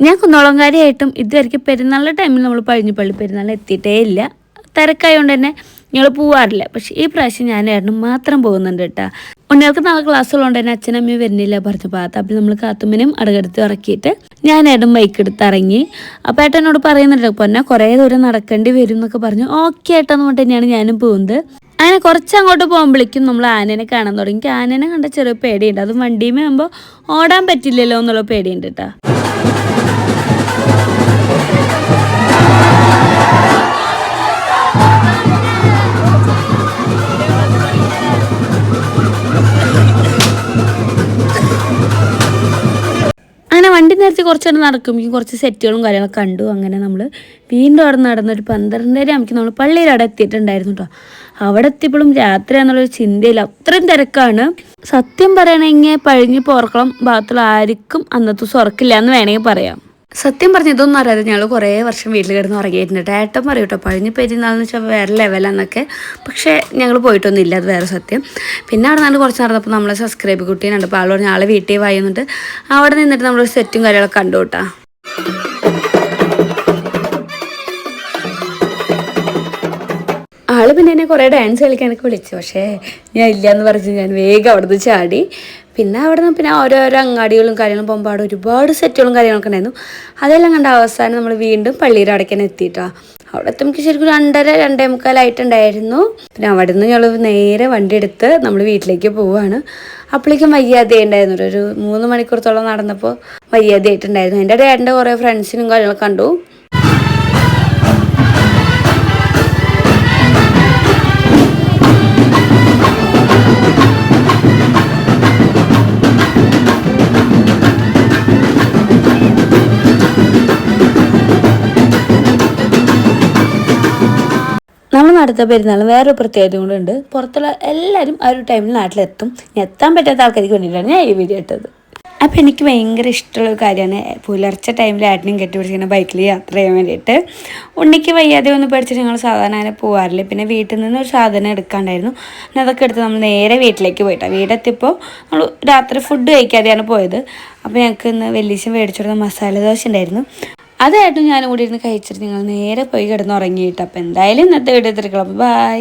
ഞാൻ കുന്നോളംകാരിയായിട്ടും ഇതുവരെയ്ക്ക് പെരുന്നാളിന്റെ ടൈമിൽ നമ്മൾ പഴഞ്ഞുപള്ളി പെരുന്നാൾ എത്തിയിട്ടേ ഇല്ല. തിരക്കായതുകൊണ്ട് തന്നെ ഞങ്ങൾ പോവാറില്ല. പക്ഷേ ഈ പ്രാവശ്യം ഞാൻ മാത്രം പോകുന്നുണ്ട് കേട്ടോ ഉണ്ണികൾക്ക് നാളെ ക്ലാസ് ഉള്ളതുകൊണ്ട് തന്നെ അച്ഛനമ്മയും വരുന്നില്ല പറഞ്ഞു പാത്ത. അപ്പം നമ്മൾ കാത്തുമ്മനും അടകെടുത്ത് ഇറക്കിയിട്ട് ഞാൻ ബൈക്ക് എടുത്ത് ഇറങ്ങി. അപ്പം ഏട്ടനോട് പറയുന്നുണ്ട് പൊന്നെ കുറേ ദൂരം നടക്കേണ്ടി വരും എന്നൊക്കെ പറഞ്ഞു. ഓക്കെ ഏട്ടാന്ന് പറഞ്ഞിട്ട് തന്നെയാണ് ഞാനും പോകുന്നത്. അങ്ങനെ കുറച്ച് അങ്ങോട്ട് പോകുമ്പോഴേക്കും നമ്മൾ ആനേനെ കാണാൻ തുടങ്ങി. ആനേനെ കണ്ട ചെറിയ പേടിയുണ്ട്. അതും വണ്ടിയുമേ ആകുമ്പോൾ ഓടാൻ പറ്റില്ലല്ലോ എന്നുള്ള പേടിയുണ്ട് കേട്ടോ ああ。നേരത്തെ കുറച്ച് നേരം നടക്കുമ്പോഴേക്കും കുറച്ച് സെറ്റുകളും കാര്യങ്ങളൊക്കെ കണ്ടു. അങ്ങനെ നമ്മൾ വീണ്ടും അവിടെ നടന്നൊരു പന്ത്രണ്ടര ആകുമ്പോൾ നമ്മൾ പള്ളിയിൽ അവിടെ എത്തിയിട്ടുണ്ടായിരുന്നു കേട്ടോ അവിടെ എത്തിയപ്പോഴും രാത്രി എന്നുള്ളൊരു ചിന്തയില്ല. അത്രയും തിരക്കാണ്. സത്യം പറയണമെങ്കിൽ പഴിഞ്ഞ് പോർക്കളം ഭാഗത്തുള്ള ആർക്കും അന്നത്തെ സ്വർക്കില്ല എന്ന് വേണമെങ്കിൽ പറയാം. സത്യം പറഞ്ഞ ഇതൊന്നും അറിയാതെ ഞങ്ങൾ കുറേ വർഷം വീട്ടിൽ കിടന്ന് ഉറങ്ങിയിട്ടുണ്ട്. ഏട്ടൻ പറയും കേട്ടോ പഴിഞ്ഞ് പെരുന്നാളെന്ന് വെച്ചാൽ വേറെ ലെവലാന്നൊക്കെ പക്ഷേ ഞങ്ങൾ പോയിട്ടൊന്നും ഇല്ല അത് വേറെ സത്യം. പിന്നെ അവിടെ നിന്ന് കുറച്ച് നടന്നപ്പോൾ നമ്മളെ സബ്സ്ക്രൈബ് കുട്ടീനുണ്ട്. അപ്പോൾ ആൾ പറഞ്ഞ ആളെ വീട്ടിൽ വായി എന്നിട്ട് അവിടെ നിന്നിട്ട് നമ്മൾ സെറ്റും കാര്യങ്ങളൊക്കെ കണ്ടു കേട്ടോ ആൾ പിന്നെ എന്നെ കുറേ ഡാൻസ് കളിക്കാനൊക്കെ വിളിച്ചു. പക്ഷേ ഞാൻ ഇല്ല എന്ന് പറഞ്ഞ് ഞാൻ വേഗം അവിടുന്ന് ചാടി. പിന്നെ അവിടെ നിന്ന് പിന്നെ ഓരോരോ അങ്ങാടികളും കാര്യങ്ങളും പോകുമ്പോൾ അവിടെ ഒരുപാട് സെറ്റുകളും കാര്യങ്ങളൊക്കെ ഉണ്ടായിരുന്നു. അതെല്ലാം കണ്ട അവസാനം നമ്മൾ വീണ്ടും പള്ളിയുടെ അടയ്ക്കാൻ എത്തിയിട്ടാ. അവിടെ എത്തുമ്പോൾ ശരിക്കും രണ്ടര രണ്ടേ മുക്കാലായിട്ടുണ്ടായിരുന്നു പിന്നെ അവിടെ നിന്ന് ഞങ്ങൾ നേരെ വണ്ടി എടുത്ത് നമ്മൾ വീട്ടിലേക്ക് പോവുകയാണ് അപ്പോഴേക്കും വയ്യാതെ ഉണ്ടായിരുന്നു. ഒരു മൂന്ന് മണിക്കൂറത്തോളം നടന്നപ്പോൾ വയ്യാതെ ആയിട്ടുണ്ടായിരുന്നു. എന്റെ ഡേഡിന്റെ കുറേ ഫ്രണ്ട്സിനും കാര്യങ്ങളൊക്കെ കണ്ടു. നമ്മൾ നടത്ത പെരുന്നാൾ വേറൊരു പ്രത്യേകത കൊണ്ടുണ്ട് പുറത്തുള്ള എല്ലാവരും ആ ഒരു ടൈമിൽ നാട്ടിലെത്തും. എത്താൻ പറ്റാത്ത ആൾക്കാർക്ക് വേണ്ടിയിട്ടാണ് ഞാൻ ഈ വീഡിയോ ഇട്ടത്. അപ്പം എനിക്ക് ഭയങ്കര ഇഷ്ടമുള്ള കാര്യമാണ്. പുലർച്ചെ ടൈമിൽ ഏട്ടനും കെട്ടിപ്പിടിച്ചിങ്ങനെ ബൈക്കിൽ യാത്ര ചെയ്യാൻ വേണ്ടിയിട്ട്. ഉണ്ണിക്ക് വയ്യാതെ ഒന്ന് പഠിച്ചിട്ട് ഞങ്ങൾ സാധാരണ അങ്ങനെ പോകാറില്ല പിന്നെ വീട്ടിൽ നിന്ന് ഒരു സാധനം എടുക്കാണ്ടായിരുന്നു. പിന്നെ അതൊക്കെ എടുത്ത് നമ്മൾ നേരെ വീട്ടിലേക്ക് പോയിട്ടാണ് വീടെത്തിയപ്പോൾ നമ്മൾ രാത്രി ഫുഡ് കഴിക്കാതെയാണ് പോയത്. അപ്പോൾ ഞങ്ങൾക്ക് ഇന്ന് വെല്ലീശം മേടിച്ചിരുന്ന മസാല ദോശ ഉണ്ടായിരുന്നു. അതായിട്ടും ഞാനും കൂടി ഇരുന്ന് കഴിച്ചിട്ട് നിങ്ങൾ നേരെ പോയി കിടന്നുറങ്ങിയിട്ട് അപ്പോൾ എന്തായാലും ഇന്നത്തെ വീഡിയോ തിരക്കണം ബൈ